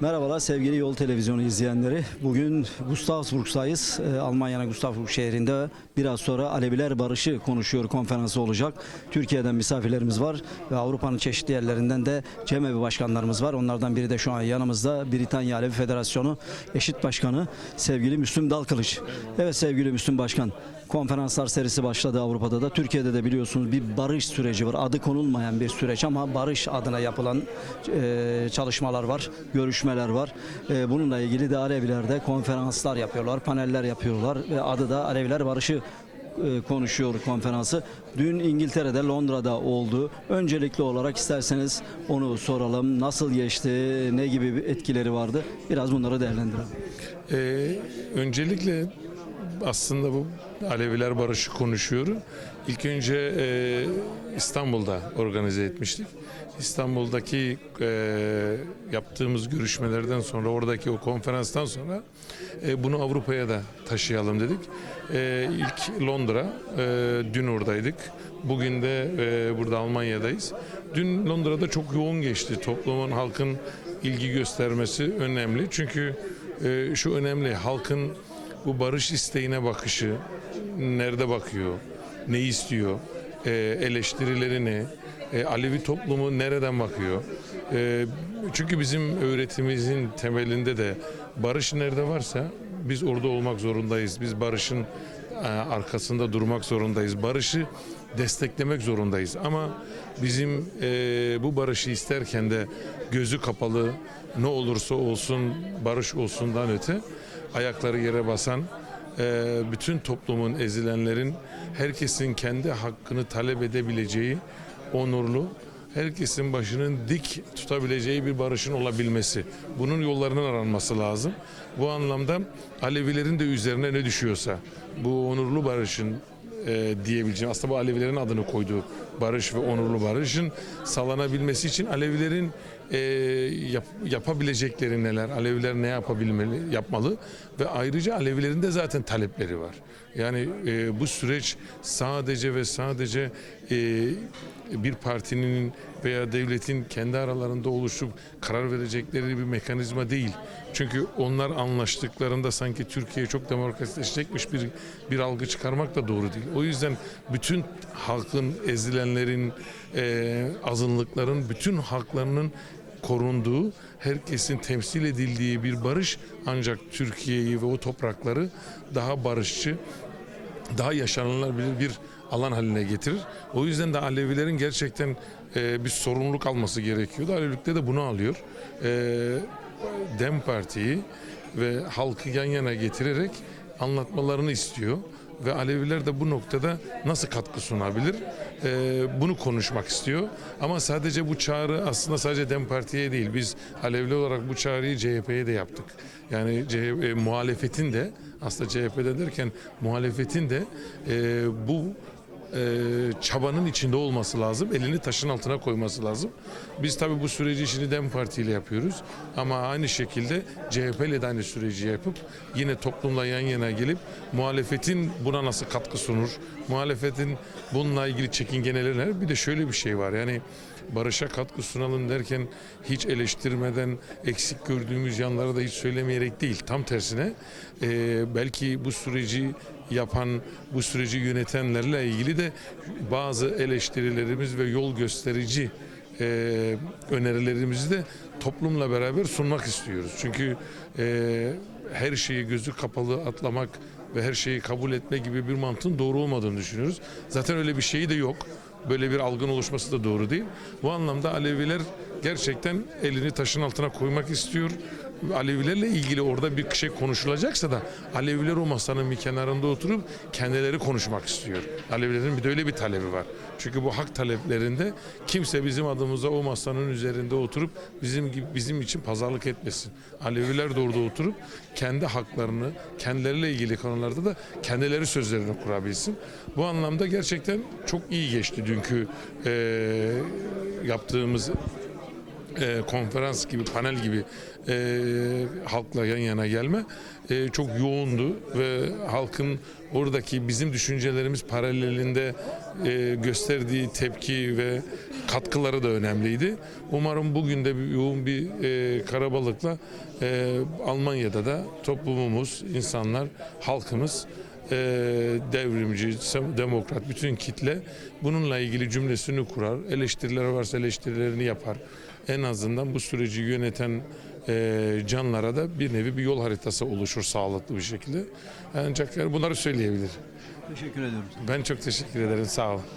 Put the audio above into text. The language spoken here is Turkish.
Merhabalar sevgili Yol Televizyonu izleyenleri. Bugün Gustavsburg'dayız. Ee, Almanya'nın Gustavsburg şehrinde biraz sonra Aleviler Barışı konuşuyor konferansı olacak. Türkiye'den misafirlerimiz var ve Avrupa'nın çeşitli yerlerinden de cemevi başkanlarımız var. Onlardan biri de şu an yanımızda Britanya Alevi Federasyonu eşit başkanı sevgili Müslüm Dalkılıç. Evet sevgili Müslüm Başkan. Konferanslar serisi başladı Avrupa'da da. Türkiye'de de biliyorsunuz bir barış süreci var. Adı konulmayan bir süreç ama barış adına yapılan e, çalışmalar var, görüşmeler var. E, bununla ilgili de Alevilerde konferanslar yapıyorlar, paneller yapıyorlar ve adı da Aleviler Barışı e, konuşuyor konferansı. Dün İngiltere'de Londra'da oldu. Öncelikli olarak isterseniz onu soralım. Nasıl geçti? Ne gibi etkileri vardı? Biraz bunları değerlendirelim. Ee, öncelikle aslında bu Aleviler Barışı konuşuyor. İlk önce e, İstanbul'da organize etmiştik. İstanbul'daki e, yaptığımız görüşmelerden sonra, oradaki o konferanstan sonra e, bunu Avrupa'ya da taşıyalım dedik. E, ilk Londra, e, dün oradaydık. Bugün de e, burada Almanya'dayız. Dün Londra'da çok yoğun geçti. Toplumun, halkın ilgi göstermesi önemli. Çünkü e, şu önemli, halkın bu barış isteğine bakışı, nerede bakıyor, ne istiyor, e, eleştirileri ne, e, Alevi toplumu nereden bakıyor? E, çünkü bizim öğretimimizin temelinde de barış nerede varsa biz orada olmak zorundayız. Biz barışın e, arkasında durmak zorundayız. Barışı desteklemek zorundayız. Ama bizim e, bu barışı isterken de gözü kapalı ne olursa olsun barış olsundan öte ayakları yere basan e, bütün toplumun ezilenlerin herkesin kendi hakkını talep edebileceği onurlu herkesin başının dik tutabileceği bir barışın olabilmesi. Bunun yollarının aranması lazım. Bu anlamda Alevilerin de üzerine ne düşüyorsa bu onurlu barışın e, diyebileceğim. Aslında bu Alevilerin adını koyduğu barış ve onurlu barışın sağlanabilmesi için Alevilerin e, yap- yapabilecekleri neler, Aleviler ne yapabilmeli, yapmalı ve ayrıca Alevilerin de zaten talepleri var. Yani e, bu süreç sadece ve sadece e, bir partinin veya devletin kendi aralarında oluşup karar verecekleri bir mekanizma değil. Çünkü onlar anlaştıklarında sanki Türkiye çok demokratikleşecekmiş bir bir algı çıkarmak da doğru değil. O yüzden bütün halkın, ezilenlerin, e, azınlıkların bütün haklarının korunduğu, herkesin temsil edildiği bir barış ancak Türkiye'yi ve o toprakları daha barışçı, daha yaşanılabilir bir alan haline getirir. O yüzden de Alevilerin gerçekten e, bir sorumluluk alması gerekiyordu. Alevilikte de bunu alıyor. E, Dem Parti'yi ve halkı yan yana getirerek anlatmalarını istiyor. Ve Aleviler de bu noktada nasıl katkı sunabilir? E, bunu konuşmak istiyor. Ama sadece bu çağrı aslında sadece Dem Parti'ye değil. Biz Alevli olarak bu çağrıyı CHP'ye de yaptık. Yani CHP, e, muhalefetin de aslında CHP'de derken muhalefetin de e, bu çabanın içinde olması lazım. Elini taşın altına koyması lazım. Biz tabii bu süreci şimdi DEM Parti ile yapıyoruz. Ama aynı şekilde CHP ile de aynı süreci yapıp yine toplumla yan yana gelip muhalefetin buna nasıl katkı sunur? Muhalefetin bununla ilgili çekingeneleri neler? Bir de şöyle bir şey var. Yani barışa katkı sunalım derken hiç eleştirmeden eksik gördüğümüz yanları da hiç söylemeyerek değil. Tam tersine e, belki bu süreci yapan, bu süreci yönetenlerle ilgili de bazı eleştirilerimiz ve yol gösterici e, önerilerimizi de toplumla beraber sunmak istiyoruz. Çünkü e, her şeyi gözü kapalı atlamak ve her şeyi kabul etme gibi bir mantığın doğru olmadığını düşünüyoruz. Zaten öyle bir şey de yok. Böyle bir algın oluşması da doğru değil. Bu anlamda Aleviler gerçekten elini taşın altına koymak istiyor. Alevilerle ilgili orada bir şey konuşulacaksa da Aleviler o masanın bir kenarında oturup kendileri konuşmak istiyor. Alevilerin bir de öyle bir talebi var. Çünkü bu hak taleplerinde kimse bizim adımıza o masanın üzerinde oturup bizim gibi bizim için pazarlık etmesin. Aleviler de orada oturup kendi haklarını, kendileriyle ilgili konularda da kendileri sözlerini kurabilsin. Bu anlamda gerçekten çok iyi geçti dünkü eee, yaptığımız e, konferans gibi, panel gibi e, halkla yan yana gelme e, çok yoğundu ve halkın oradaki bizim düşüncelerimiz paralelinde e, gösterdiği tepki ve katkıları da önemliydi. Umarım bugün de bir yoğun bir e, karabalıkla e, Almanya'da da toplumumuz, insanlar, halkımız e, devrimci, demokrat bütün kitle bununla ilgili cümlesini kurar. Eleştiriler varsa eleştirilerini yapar. En azından bu süreci yöneten e, canlara da bir nevi bir yol haritası oluşur sağlıklı bir şekilde. Ancak yani bunları söyleyebilir. Teşekkür ediyorum. Ben çok teşekkür ederim. Sağ olun.